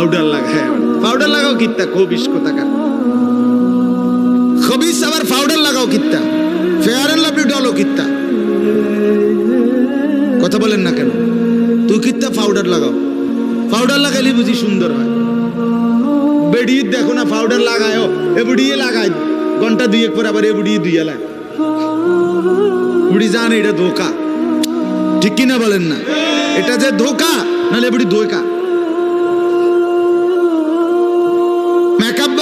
Powder লাগায় powder লাগাও কিত্তা খবিস কোথাকার খবিস আবার পাউডার লাগাও কিত্তা ফেয়ার এন্ড লাভলি ডলও কিত্তা। কথা বলেন না কেন? তুই কিত্তা পাউডার লাগাও। পাউডার লাগাইলে বুঝি সুন্দর হয়। বেড়িয়ে দেখো না, পাউডার লাগায়ও এ বুড়িয়ে লাগায় ঘণ্টা দুয়েক পর আবার এ বুড়িয়ে দুইয়া লাগায় বুড়ি জানে, এটা ধোকা। ঠিক কিনা বলেন না? এটা যে ধোকা, নাহলে বুড়ি ধোকা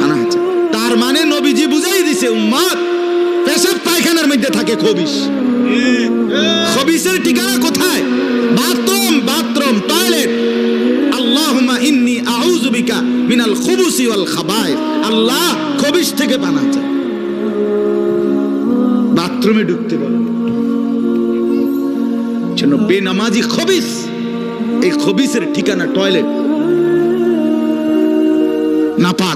পানাহ চাই তার মানে নবীজি বুঝাই দিছে উম্মত পেশাব পায়খানার মধ্যে থাকে খবিস খবিসের ঠিকানা কোথায়? Bathroom bathroom, toilet. আল্লাহুম্মা ইন্নী আউযু বিকা মিনাল খুবুসি ওয়াল খাবায়েস। আল্লাহ খবিস থেকে পানা চাই বাথরুমে ঢুকতে বলেন জন্য বেনামাজি খবিস এই খবিসের ঠিকানা টয়লেট। নাপাক।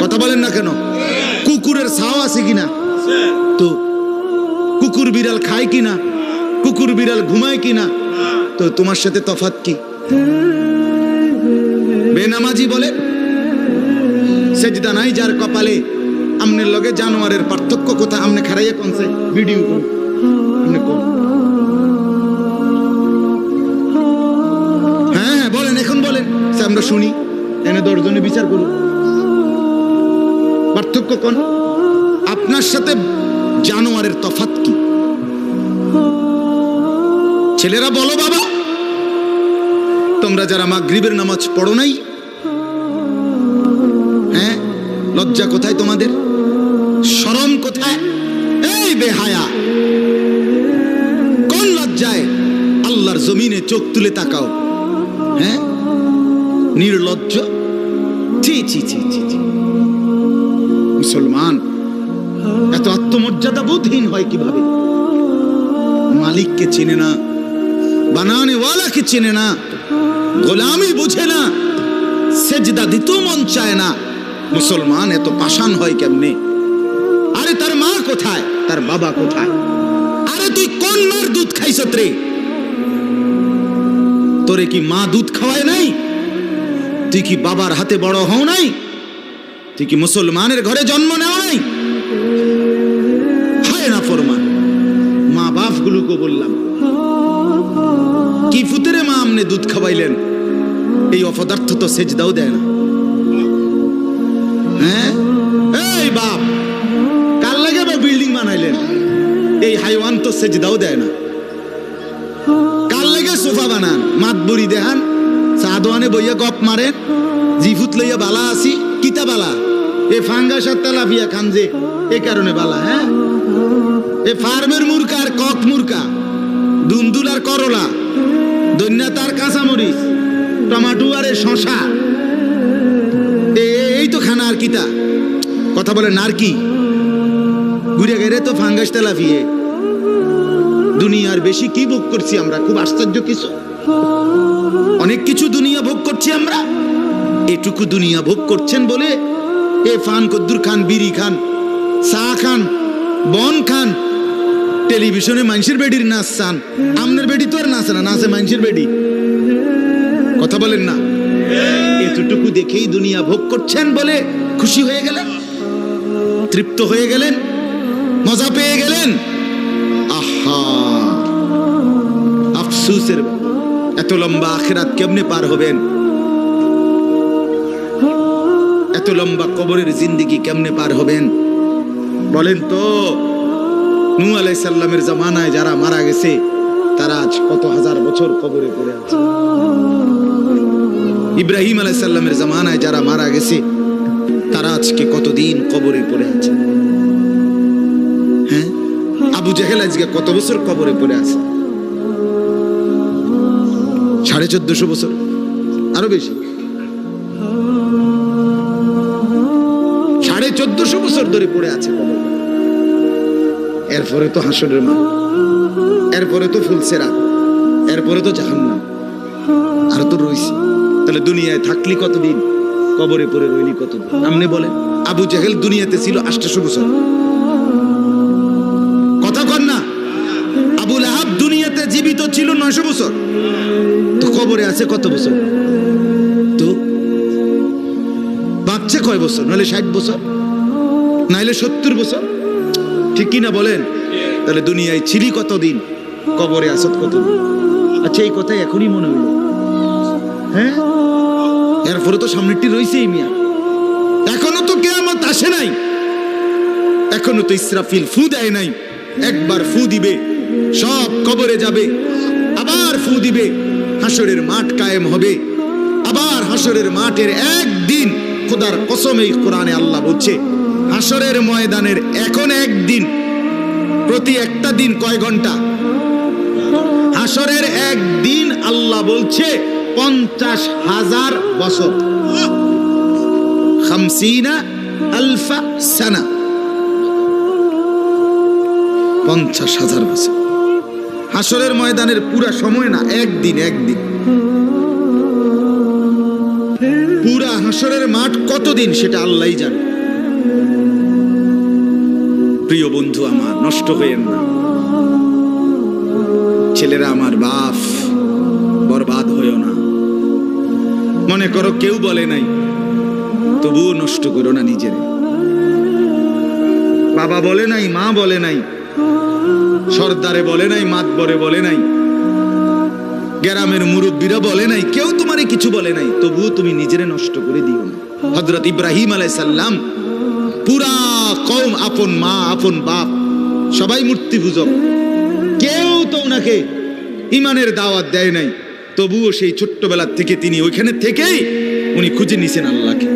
কথা বলেন না কেন? কুকুরের ছাও আছে কিনা? তো কুকুর বিড়াল খায় কিনা? কুকুর বিড়াল ঘুমায় কিনা? তো তোমার সাথে তফাৎ কি? বেনামাজি বলে সেজদা নাই যার কপালে, আমনের লগে জানোয়ারের পার্থক্য কোথায়? আমনে খারাইয়া কোনছে ভিডিও কোন আমনে হ্যাঁ হ্যাঁ বলেন, এখন বলেন। আমরা শুনি। এনে দশজনে বিচার করুন পার্থক্য কোন? আপনার সাথে জানোয়ারের তফাত কি? ছেলেরা বলো বাবা। তোমরা যারা মাগরিবের নামাজ পড়ো নাই হ্যাঁ লজ্জা কোথায় তোমাদের? শরম কোথায়? এই বেহায়া। কোন লজ্জায়? আল্লাহর জমিনে চোখ তুলে তাকাও। হ্যাঁ নির্লজ্জ। ছি ছি ছি ছি ছি। মুসলমান। এত আত্মমর্যাদা বোধহীন হয় কীভাবে? মালিককে চেনে না বানানে ওয়ালাকে চেনে না, গোলামি বুঝে না, সেজদা দিতেও মন চায় না। মুসলমান এত পাষাণ হয় কেমনে? আরে তার মা কোথায়? তার বাবা কোথায়? আরে তুই কোন মার দুধ খাইছ রে? তোরে কি মা দুধ খাওয়ায় নাই? তুই কি বাবার হাতে বড় হও নাই? তুই কি মুসলমানের ঘরে জন্ম নেওয়া নাই? হয় না ফরমান। মা বাপ গুলোকে বললাম, কি ফুতেরে মা আমনে দুধ খাওয়াইলেন? এই অপদার্থ তো সেজদাও দেয় না। হ্যাঁ? এই বাপ, কার লাগে বা বিল্ডিং বানাইলেন? এই হাইওয়ান তো সেজদাও দেয় না। কার লাগে সোফা বানান? মাত বড়ি দেখান সাদোয়ানে বইয়া গপ মারেন জিফুত লইয়া বালা আসি। কিতা বালা এ ফাঙ্গাস আর তেলাপিয়া খান যে, এ কারণে বালা হ্যাঁ? এ ফার্মের মুরকা আর কক মুরকা দুন্দুল আর করলা দৈন্যা তার কাঁচামরিচ, টমাটো আর এ শশা এই তো খানা আর কিতা। কথা বলে নার কি ঘুরে গেলে তো ফাঙ্গাস তেলাফিয়ে দুনিয়ার বেশি কি ভোগ করছি আমরা? খুব আশ্চর্য কিছু। অনেক কিছু দুনিয়া ভোগ করছি আমরা। এটুকু দুনিয়া ভোগ করছেন বলে এ ফান কদ্দুর খান, বিড়ি খান, চা খান, বন খান, টেলিভিশনে মানুষের বেডির নাচ চান। আমনের বেডি তো আর নাচে না, নাচে মানুষের বেডি। কথা বলেন না। এতটুকু দেখেই দুনিয়া ভোগ করছেন বলে খুশি হয়ে গেলেন, তৃপ্ত হয়ে গেলেন, মজা পেয়ে গেলেন। আহা! আফসুসের এত লম্বা আখেরাত কেমনে পার হবেন? এত লম্বা কবরের জিন্দিগি কেমনে পার হবেন? বলেন তো নু আলাই সাল্লামের জামানায় যারা মারা গেছে, তারা আজ কত হাজার বছর কবরে পড়ে আছে? ইব্রাহিম আলাই সাল্লামের জামানায় যারা মারা গেছে, তারা আজকে কতদিন কবরে পড়ে আছে? হ্যাঁ? আবু জাহেল আজকে কত বছর কবরে পড়ে আছে? সাড়ে চোদ্দশো বছর, আরও বেশি। চোদ্দশো বছর ধরে পড়ে আছে এরপরে তো হাসনের মা এরপরে তো ফুলসেরা এরপরে তো জাহান্নাম। আর তো রইছি। তাহলে দুনিয়ায় থাকলি কতদিন? কবরে পড়ে রইলি কতদিন? আপনি বলেন, আবু জাহেল দুনিয়াতে ছিল আষ্টাশো বছর। কথা কর না আবুল আহাব দুনিয়াতে জীবিত ছিল নয়শো বছর। তো কবরে আছে কত বছর? তো বাচ্চা কয় বছর? নাহলে ষাট বছর? নাইলে সত্তর বছর? ঠিক কি না বলেন? তাহলে দুনিয়ায় ছিলি কতদিন? কবরে আসত কতদিন? আচ্ছা এই কথাই এখনই মনে হইল হ্যাঁ? এরপরে তো সামনেরটি রয়েছেই মিয়া। এখনও তো কেয়ামত আসে নাই। এখনও তো ইসরাফিল ফু দেয় নাই। একবার ফু দিবে, সব কবরে যাবে। আবার ফু দিবে, হাসরের মাঠ কায়েম হবে। আবার হাসরের মাঠের একদিন খোদার কসম কোরআনে আল্লাহ বলছে হাসরের ময়দানের এখন একদিন, প্রতি একটা দিন কয় ঘণ্টা? হাসরের একদিন আল্লাহ বলছে, পঞ্চাশ হাজার বছর। খামসিনা আলফা সানা। পঞ্চাশ হাজার বছর। হাসরের ময়দানের পুরা সময় না, একদিন একদিন। পুরা হাসরের মাঠ কতদিন, সেটা আল্লাহই জানে। প্রিয় বন্ধু আমার, নষ্ট হইয়েন না। ছেলেরা আমার বাপ, বরবাদ হইও না। মনে করো কেউ বলে নাই, তবুও নষ্ট করো না নিজের। বাবা বলে নাই, মা বলে নাই, সর্দারে বলে নাই, মাতবরে বলে নাই, গ্রামের মুরব্বীরা বলে নাই, কেউ তোমারে কিছু বলে নাই, তবুও তুমি নিজেরে নষ্ট করে দিও না। হজরত ইব্রাহিম আলাইসাল্লাম পুরা কম আপন মা, আপন বাপ, সবাই মূর্তি পূজক কেউ তো ওনাকে ইমানের দাওয়াত দেয় নাই। তবুও সেই ছোট্টবেলার থেকে তিনি ওইখানে থেকেই উনি খুঁজে নিছেন আল্লাহকে।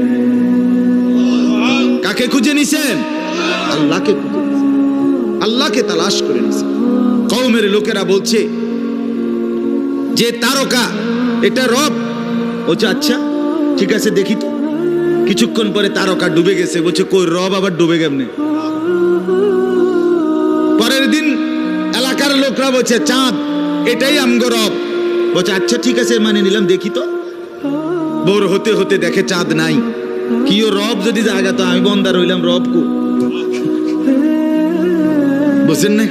কাকে খুঁজে নিছেন? আল্লাহকে খুঁজে আল্লাহকে তালাশ করে নিছেন। কৌমের লোকেরা বলছে, যে তারকা, এটা রব? বলছে আচ্ছা ঠিক আছে, দেখি কিছুক্ষণ পরে তারকা ডুবে গেছে। বলছে, কই, রব আবার ডুবে কেমনে? পরের দিন এলাকার লোকরা বলছে, চাঁদ, এটাই আমগো রব। বলছে আচ্ছা ঠিক আছে মানে নিলাম, দেখি তো। বোর হতে হতে দেখে চাঁদ নাই। কি ও রব যদি জায়গা তো আমি বন্দা রইলাম রব কু? বুঝছেন না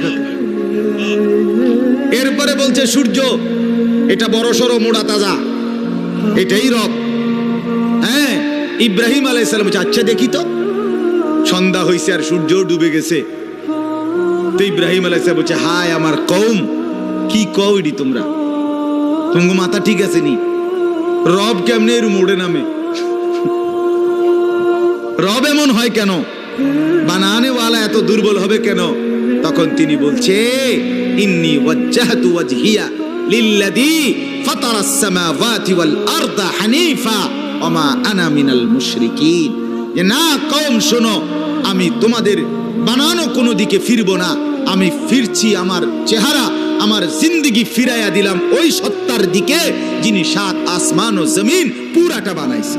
এরপরে বলছে, সূর্য, এটা বড় সড়ো মোড়া তাজা। এটাই রব। ইব্রাহিম আলাইসালাম বলছে আচ্ছা দেখি তো। সন্ধ্যা হয়েছে আর সূর্য ডুবে গেছে। তো ইব্রাহিম আলাইসালাম বলছে, হায় আমার কৌম কি কৌডি তোমরা? তোমার মাথা ঠিক আছে নি? রব কেমনে এর মোড়ে নামে? রব এমন হয় কেন? বানানেওয়ালা এত দুর্বল হবে কেন? তখন তিনি বলছে, ইন্নি ওয়াজ্জাহতু ওয়াজহিয়া লিল্লাযী ফাতারাস সামাওয়াতি ওয়াল আরদা হানিফা। ওমা আনা মিনাল মুশরিকিন। যে না, কওম, শোনো, আমি তোমাদের বানানো কোনো দিকে ফিরবো না। আমি ফিরছি আমার চেহারা, আমার জিন্দিগি ফিরাইয়া দিলাম ওই সত্তার দিকে যিনি সাত আসমান ও জমিন পুরাটা বানাইছে।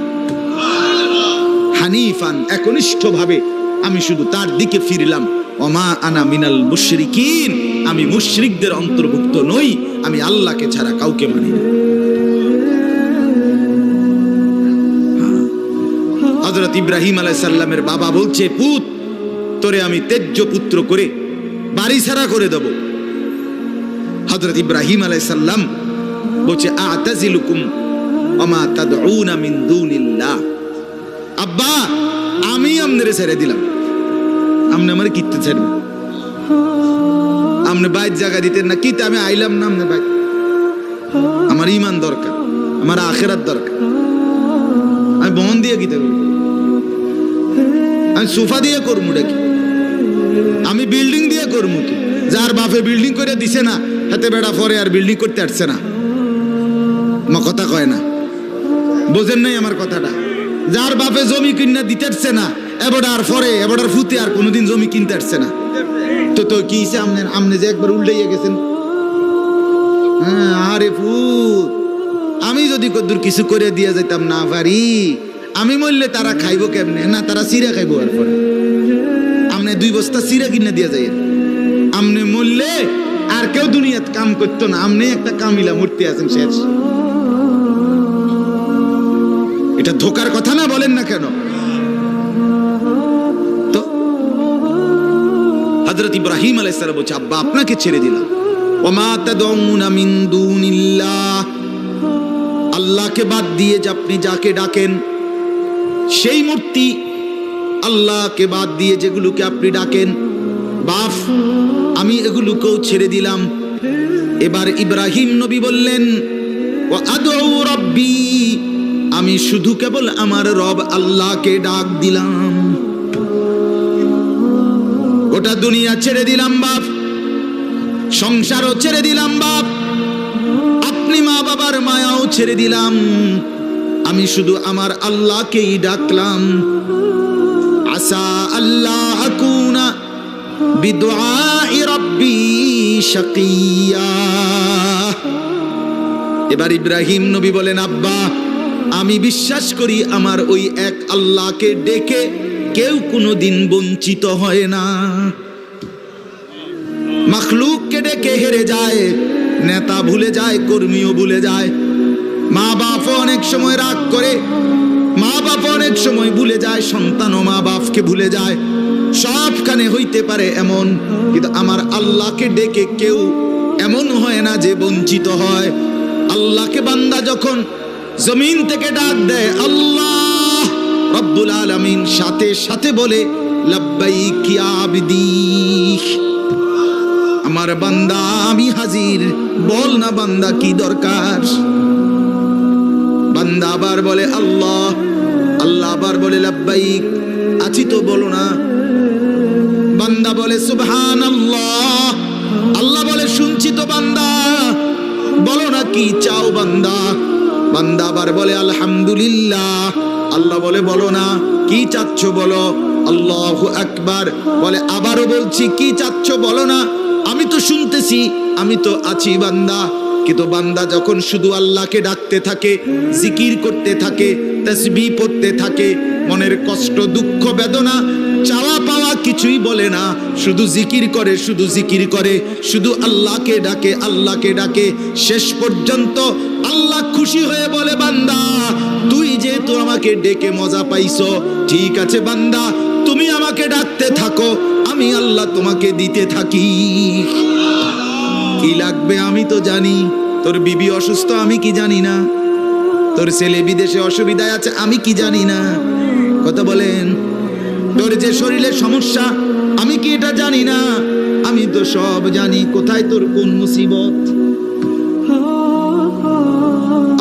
হানিফান একনিষ্ঠ ভাবে আমি শুধু তার দিকে ফিরলাম। ওমা আনা মিনাল মুশরিকিন, আমি মুশরিকদের অন্তর্ভুক্ত নই, আমি আল্লাহকে ছাড়া কাউকে মানি না। হজরত ইব্রাহিম আলাইসাল্লামের বাবা বলছে, পুত, তোরে আমি তেজ্য পুত্র করে বাড়ি ছাড়া করে দেব। হজরত ইব্রাহিম আলাইসাল্লাম বলছে, আতাজিলুকুম তাদউনা মিন দুনিল্লাহ। আব্বা, আমি ছেড়ে দিলাম। আমনে আমার কিত্তে ছেড়বে আমনে বাইর জায়গা দিতেন না, কিতে আমি আইলাম না আমনে বাইর? আমার ইমান দরকার, আমার আখেরাত দরকার। আমি বহন দিয়ে কিতে? আমি সোফা দিয়ে করব কি? আমি বিল্ডিং দিয়ে করব কি? যার বাপে বিল্ডিং করে দিছে না, হাতে বেড়া পরে আর বিল্ডিং করতে আসছে না। আমার কথা কয় না। বোঝেন নাই আমার কথাটা। যার বাপে জমি কিনা দিতে আসছে না, এবারে পরে, এবারে ফুতে আর কোনোদিন জমি কিনতে আসছে না। তো তো কি আমনে আমনে যে একবার উল্টাইয়া গেছেন। হ্যাঁ আরে ফুত, আমি যদি কদ্দুর কিছু করে দিয়ে যাইতাম না পারি। আমি মরলে তারা খাইবো কেমনে? না, তারা সিরা খাইবো আর পরে। আমনে দুই বস্তা সিরা কিনে দিয়ে যাই আমনে মরলে আর কেউ দুনিয়াত কাম করতো না। আমনে একটা কামিলা মূর্তি আছেন শেষ। এটা ধোকার কথা না, বলেন না কেন? তো, হযরত ইব্রাহিম আলাইহিস সালাম বলছে, আব্বা, আপনাকে ছেড়ে দিলাম। আল্লাহকে বাদ দিয়ে যে আপনি যাকে ডাকেন সেই মূর্তি আল্লাহকে বাদ দিয়ে যেগুলোকে আপনি ডাকেন, বাফ, আমি এগুলোকেও ছেড়ে দিলাম। এবার ইব্রাহিম নবী বললেন ও আদৌ রব্বি, আমি শুধু কেবল আমার রব আল্লাহকে ডাক দিলাম। গোটা দুনিয়া ছেড়ে দিলাম বাপ সংসারও ছেড়ে দিলাম বাপ আপনি মা বাবার মায়াও ছেড়ে দিলাম। আমি শুধু আমার আল্লাহকেই ডাকলাম। আসা আল্লাহ আকুনা বিদুআই রব্বি শাকিয়া। এবার ইব্রাহিম নবী বলেন, আব্বা, আমি বিশ্বাস করি আমার ওই এক আল্লাহকে ডেকে কেউ কোনো দিন বঞ্চিত হয় না। মখলুককে ডেকে হেরে যায়, নেতা ভুলে যায়, কর্মীও ভুলে যায় মা বাপও অনেক সময় রাগ করে। মা বাপ অনেক সময় ভুলে যায়, সন্তানও মা বাপকে ভুলে যায়। সবখানে হইতে পারে এমন, কিন্তু আমার আল্লাহকে ডেকে কেউ এমন হয় না যে বঞ্চিত হয়। আল্লাহকে বান্দা যখন জমিন থেকে ডাক দেয়, আল্লাহ রব্বুল আলামিন, সাথে সাথে বলে আমার বান্দা, আমি হাজির। বল না বান্দা, কি দরকার? বান্দা আবার বলে, আল্লাহ আল্লাহ আবার বলে, লাব্বাইক। আছি তো বলো না। বান্দা বলে সুবহান আল্লাহ আল্লাহ বলে, শুনছি তো বান্দা। বলো না, কি চাও বান্দা? বান্দা আবার বলে, আলহামদুলিল্লাহ। আল্লাহ বলে, বলো না, কি চাচ্ছ বলো? আল্লাহ আকবার বলে, আবারও বলছি, কি চাচ্ছ বলো না? আমি তো শুনতেছি, আমি তো আছি বান্দা। কিন্তু বান্দা যখন শুধু আল্লাহকে ডাকতে থাকে, জিকির করতে থাকে, তসবি পড়তে থাকে, মনের কষ্ট, দুঃখ, বেদনা, চাওয়া পাওয়া কিছুই বলে না। শুধু জিকির করে, শুধু জিকির করে, শুধু আল্লাহকে ডাকে আল্লাহকে ডাকে। শেষ পর্যন্ত আল্লাহ খুশি হয়ে বলে, বান্দা, তুই যেহেতু আমাকে ডেকে মজা পাইছো, ঠিক আছে বান্দা, তুমি আমাকে ডাকতে থাকো, আমি আল্লাহ তোমাকে দিতে থাকি। কি লাগবে আমি তো জানি। তোর বিবি অসুস্থ, আমি কি জানি না। তোর ছেলে বিদেশে অসুবিধায় আছে, আমি কি জানি না। কথা বলেন, তোর যে শরীরের সমস্যা, আমি কি এটা জানি না। আমি তো সব জানি, কোথায় তোর কোন মুসিবত।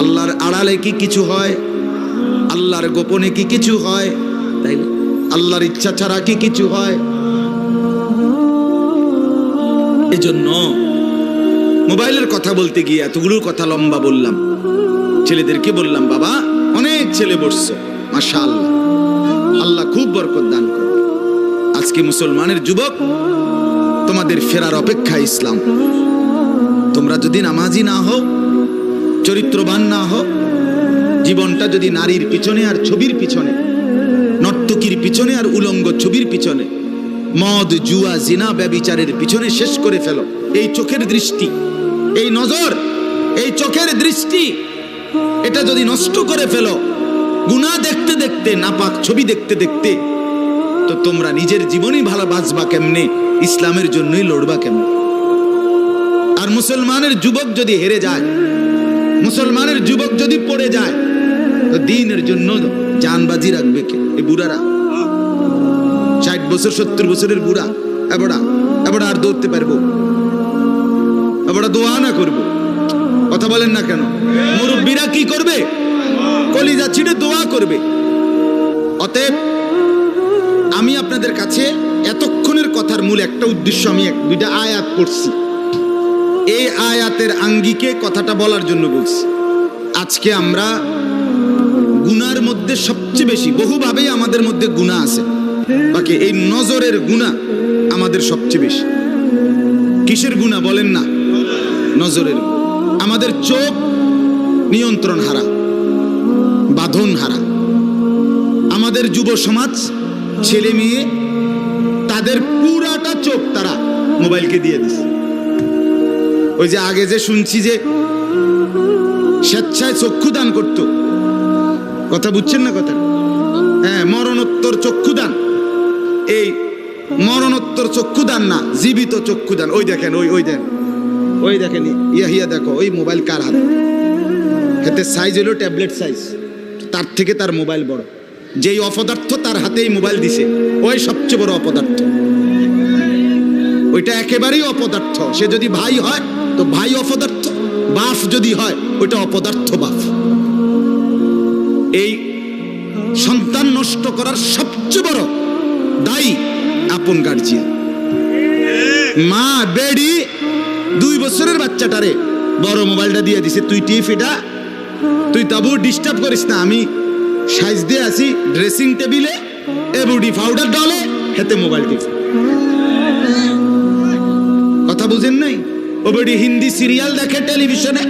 আল্লাহর আড়ালে কি কিছু হয়? আল্লাহর গোপনে কি কিছু হয়? তাই? আল্লাহর ইচ্ছা ছাড়া কি কিছু হয়? এজন্য মোবাইলের কথা বলতে গিয়ে এতগুলোর কথা লম্বা বললাম। ছেলেদেরকে বললাম, বাবা, অনেক ছেলে বসছো মাশা আল্লাহ আল্লাহ খুব বরকত দান করে আজকে মুসলমানের যুবক, তোমাদের ফেরার অপেক্ষা ইসলাম। তোমরা যদি নামাজি না হও, চরিত্রবান না হও, জীবনটা যদি নারীর পিছনে আর ছবির পিছনে, নর্তকীর পিছনে আর উলঙ্গ ছবির পিছনে, মদ, জুয়া, জিনা, ব্যবিচারের পিছনে শেষ করে ফেলো। এই চোখের দৃষ্টি এই নজর, এই চোখের দৃষ্টি, এটা যদি নষ্ট করে ফেলো গুণা দেখতে দেখতে, নাপাক ছবি দেখতে দেখতে, তো তোমরা নিজের জীবনই ভালো বাঁচবা কেমনে? ইসলামের জন্যই লড়বা কেমনে? আর মুসলমানের যুবক যদি হেরে যায়, মুসলমানের যুবক যদি পড়ে যায়, তো দিনের জন্য জানবাজি রাখবে কে? এই বুড়ারা। ষাট বছর, সত্তর বছরের বুড়া এবড়া এবড়া আর দৌড়তে পারব। এবড়া দোয়া না করব। কথা বলেন না কেন? মুরব্বীরা কি করবে? কলিজা ছিঁড়ে দোয়া করবে। অতএব আমি আপনাদের কাছে এতক্ষণের কথার মূল একটা উদ্দেশ্য, আমি এক দুইটা আয়াত পড়ছি। এই আয়াতের আঙ্গিকে কথাটা বলার জন্য বলছি। আজকে আমরা গুনার মধ্যে সবচেয়ে বেশি, বহুভাবেই আমাদের মধ্যে গুণা আছে। বাকি এই নজরের গুণা আমাদের সবচেয়ে বেশি। কিসের গুণা বলেন না? নজরের আমাদের চোখ নিয়ন্ত্রণ হারা, বাঁধন হারা। আমাদের যুব সমাজ, ছেলে মেয়ে, তাদের পুরাটা চোখ তারা মোবাইলকে দিয়ে দিছে। ওই যে আগে যে শুনছি যে স্বেচ্ছায় চক্ষু দান করতো, কথা বুঝছেন না কথা হ্যাঁ মরণোত্তর চক্ষুদান। এই মরণোত্তর চক্ষুদান না, জীবিত চক্ষুদান। ওই দেখেন, ওই ওই দেন ওই দেখেন, ইয়া হিয়া দেখো, ওই মোবাইল কার হাতে? হাতে সাইজ হলো ট্যাবলেট সাইজ তার থেকে তার মোবাইল বড়। যেই অপদার্থ তার হাতেই মোবাইল দিছে, ওই সবচেয়ে বড় অপদার্থ। ওইটা একেবারেই অপদার্থ। সে যদি ভাই হয়, তো ভাই অপদার্থ, বাফ যদি হয়, ওইটা অপদার্থ বাফ। এই সন্তান নষ্ট করার সবচেয়ে বড় দায়ী আপন গার্জিয়ান মা, বেডি দুই বছরের বাচ্চাটারে। বড় মোবাইলটা দিয়ে দিছে। তুই টিপ এটা, তুই তাবু ডিস্টার্ব করিস না। আমি সাইজ দিয়ে আসি ড্রেসিং টেবিলে এ বুডি পাউডার ডালে, হেতে মোবাইল টিপ কথা বুঝেন নাই? ও বেডি হিন্দি সিরিয়াল দেখে টেলিভিশনে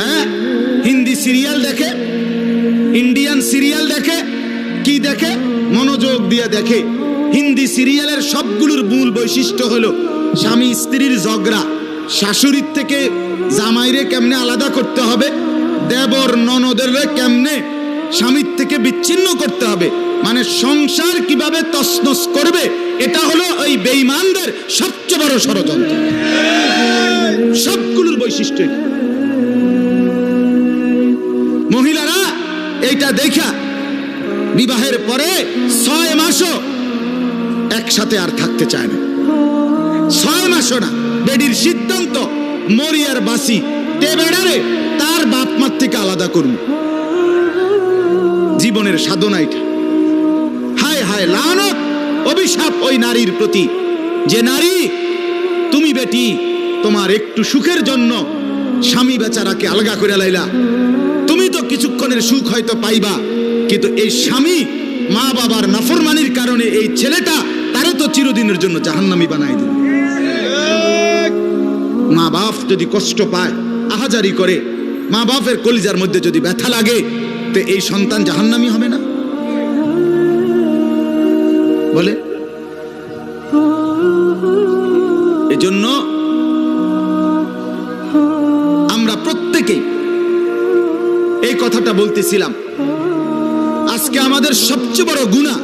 হ্যাঁ? হিন্দি সিরিয়াল দেখে ইন্ডিয়ান সিরিয়াল দেখে কি দেখে? মনোযোগ দিয়ে দেখে। হিন্দি সিরিয়ালের সবগুলোর মূল বৈশিষ্ট্য হলো স্বামী স্ত্রীর ঝগড়া। শাশুড়ির থেকে জামাইরে কেমনে আলাদা করতে হবে? দেবর ননদের কেমনে স্বামীর থেকে বিচ্ছিন্ন করতে হবে? মানে সংসার কীভাবে তসনস করবে? এটা হলো ওই বেঈমানদের সবচেয়ে বড় ষড়যন্ত্র। সবগুলোর বৈশিষ্ট্য মহিলারা, এইটা দেখা। বিবাহের পরে ছয় মাসও একসাথে আর থাকতে চায় না। ছয় মাসও না, বেডির সিদ্ধান্ত মরিয়ার বাসি। তে বেড়ারে তার বাপ মার থেকে আলাদা করুন। জীবনের সাধনা এটা। হায় হায় লানত, অভিশাপ ওই নারীর প্রতি। যে নারী, তুমি বেটি, তোমার একটু সুখের জন্য স্বামী বেচারাকে আলগা করে লাইলা। তুমি তো কিছুক্ষণের সুখ হয়তো পাইবা। কিন্তু এই স্বামী মা বাবার নাফরমানির কারণে এই ছেলেটা তারে তো চিরদিনের জন্য জাহান্নামি বানাই দিল। মা বাপ যদি কষ্ট পায়, আহাজারি করে, মা বাপের কলিজার মধ্যে যদি ব্যথা লাগে, তো এই সন্তান জাহান্নামি হবে না? বলে, এজন্য আমরা প্রত্যেকেই এই কথাটা বলতেছিলাম আমাদের সবচেয়ে বড় গুণা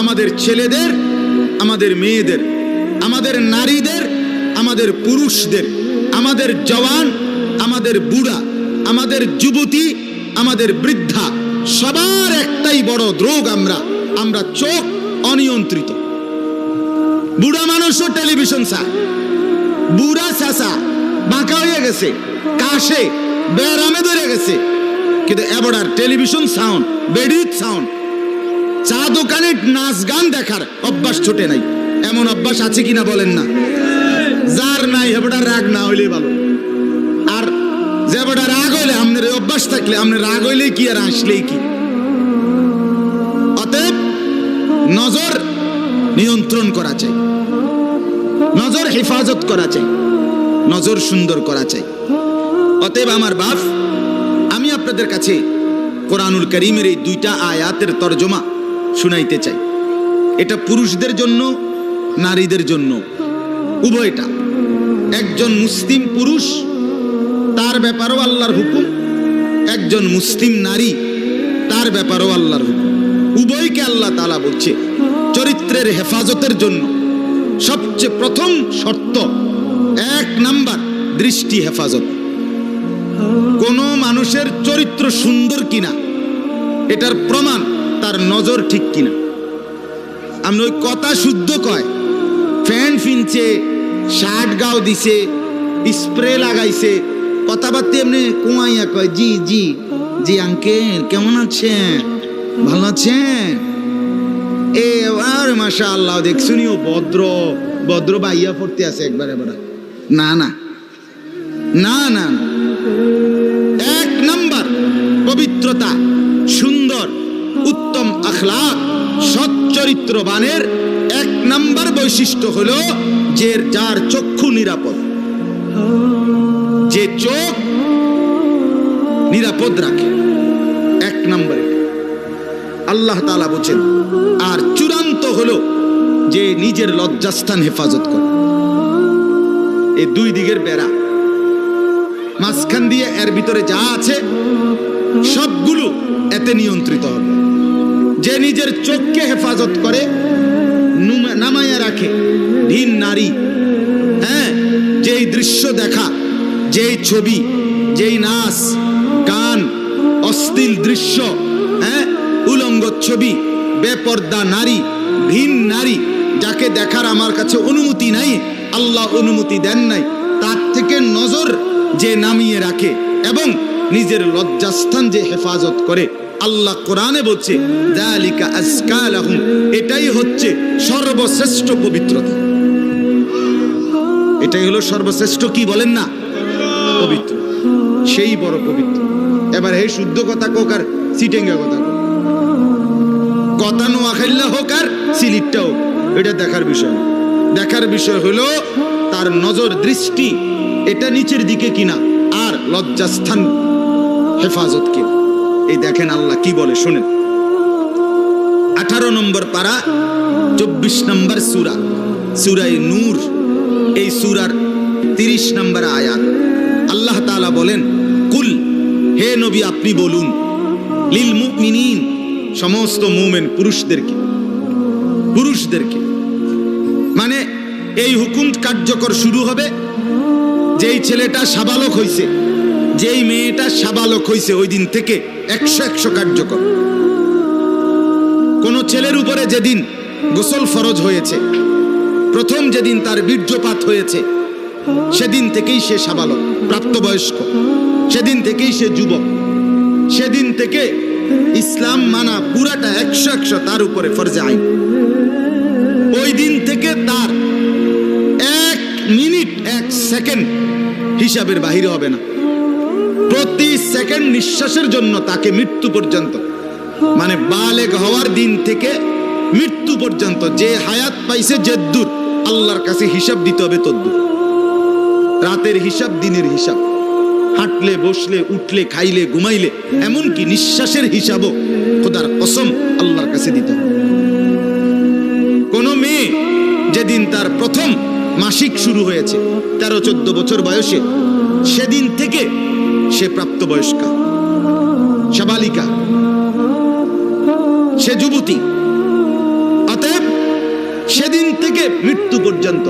আমাদের ছেলেদের, আমাদের মেয়েদের, আমাদের নারীদের, আমাদের পুরুষদের, আমাদের জওয়ান, আমাদের বুড়া, আমাদের যুবতী, আমাদের বৃদ্ধা, সবার একটাই বড় দ্রোগ আমরা আমরা চোখ অনিয়ন্ত্রিত। বুড়া মানুষও টেলিভিশন চায়, বুড়া চাষা বাঁকা হয়ে গেছে, কাশে বেড়ামে ধরে গেছে, কিন্তু এবার টেলিভিশন সাউন্ড বেডিত সাউন্ড চা দোকানে নাচ গান দেখার অভ্যাস ছোটে নাই। এমন অভ্যাস আছে কিনা বলেন না। যার নাই, হেবটা রাগ না হইলে ভালো। আর যে যেবটা রাগ হইলে আপনার অভ্যাস থাকলে আপনার রাগ হইলেই কি আর আসলেই কি? অতএব নজর নিয়ন্ত্রণ করা চাই। নজর হেফাজত করা চাই। নজর সুন্দর করা চাই। অতএব আমার বাপ, আমি আপনাদের কাছে কোরআনুল করিমের এই দুইটা আয়াতের তর্জমা শুনাইতে চাই। এটা পুরুষদের জন্য, নারীদের জন্য। উভয়টা। একজন মুসলিম পুরুষ, তার ব্যাপারও আল্লাহর হুকুম। একজন মুসলিম নারী, তার ব্যাপারও আল্লাহর হুকুম। উভয়কে আল্লাহ তালা বলছে, চরিত্রের হেফাজতের জন্য। সবচেয়ে প্রথম শর্ত, এক নাম্বার, দৃষ্টি হেফাজত। কোনো মানুষের চরিত্র সুন্দর কিনা এটার প্রমাণ তার নজর ঠিক কিনা। আমি ওই কথা শুদ্ধ কয়, ফ্যান ফিনছে, শার্ট গাও দিছে, স্প্রে লাগাইছে, কথাবার্তা এমনি কুমাইয়া কয়, জি জি জি আঙ্কেল কেমন আছেন? ভালো আছেন? এ, আর মাশা আল্লাহ দেখছুনিও ভদ্র ভদ্র বাইয়া পড়তে আছে একবারে এবার না। না না না। এক নাম্বার পবিত্রতা। আখলাক সৎ চরিত্রবানের এক নাম্বার বৈশিষ্ট্য হলো যে যার চক্ষু নিরাপদ। যে চোখ নিরাপদ রাখে। এক নম্বরে। আল্লাহ তালা বলছেন, আর চূড়ান্ত হলো যে নিজের লজ্জাস্থান হেফাজত করে। এই দুই দিকের বেড়া। মাঝখান দিয়ে এর ভিতরে যা আছে, সবগুলো এতে নিয়ন্ত্রিত হবে। যে নিজের চোখকে হেফাজত করে নামাইয়া রাখে। ভিন নারী। হ্যাঁ যেই দৃশ্য দেখা, যেই ছবি, যেই নাচ, গান, অশ্লীল দৃশ্য হ্যাঁ উলঙ্গ ছবি, বেপর্দা নারী, ভিন নারী, যাকে দেখার আমার কাছে অনুমতি নাই, আল্লাহ অনুমতি দেন নাই, তার থেকে নজর যে নামিয়ে রাখে এবং নিজের লজ্জাস্থান যে হেফাজত করে আল্লাহ কোরআনে বলছে যালিকা আজকা লাহুম এটাই হচ্ছে সর্বশ্রেষ্ঠ পবিত্রতা। এটাই হলো সর্বশ্রেষ্ঠ কি বলেন না? পবিত্র। সেই বড় পবিত্র। এবার এই শুদ্ধ কথা কোক আর সিটেঙ্গা কথা। কথা নোয়াখাইল্লা হোক আর সিলিটটা হোক, এটা দেখার বিষয়। দেখার বিষয় হলো তার নজর দৃষ্টি, এটা নিচের দিকে কিনা, আর লজ্জাস্থান হেফাজত কে এই দেখেন আল্লাহ কি বলে, শুনেন। আঠারো নম্বর পারা, চব্বিশ নম্বর সুরা। সুরাই নূর, এই সুরার তিরিশ নম্বর আয়াত। আল্লাহ তাআলা বলেন, কুল, হে নবী, আপনি বলুন, লিল মুমিনিন, সমস্ত মুমেন পুরুষদেরকে পুরুষদেরকে। মানে এই হুকুম কার্যকর শুরু হবে, যেই ছেলেটা সাবালক হইছে। যেই মেয়েটা সাবালক হইছে, ওই দিন থেকে একশো একশো কার্যকর। কোন ছেলের উপরে যেদিন গোসল ফরজ হয়েছে, প্রথম যেদিন তার বীর্যপাত হয়েছে, সেদিন থেকেই সে সাবালক, প্রাপ্তবয়স্ক। সেদিন থেকেই সে যুবক। সেদিন থেকে ইসলাম মানা পুরাটা একশো একশো তার উপরে ফরজে আইন। ওই দিন থেকে তার এক মিনিট, এক সেকেন্ড হিসাবের বাহিরে হবে না। প্রতি সেকেন্ড নিঃশ্বাসের জন্য তাকে মৃত্যু পর্যন্ত মানে বালেগ হওয়ার দিন থেকে মৃত্যু পর্যন্ত, যে হায়াত পাইছে যেদ্দুর আল্লাহর কাছে হিসাব দিতে হবে তদ্দুর। রাতের হিসাব, দিনের হিসাব। হাঁটলে, বসলে, উঠলে, খাইলে, ঘুমাইলে, এমনকি নিঃশ্বাসের হিসাবও খোদার কসম আল্লাহর কাছে দিতে হবে। কোন মেয়ে যেদিন তার প্রথম মাসিক শুরু হয়েছে, তেরো চোদ্দ বছর বয়সে, সেদিন সে প্রাপ্তবয়স্কা সাবালিকা সে যুবতী। অতএব সেদিন থেকে মৃত্যু পর্যন্ত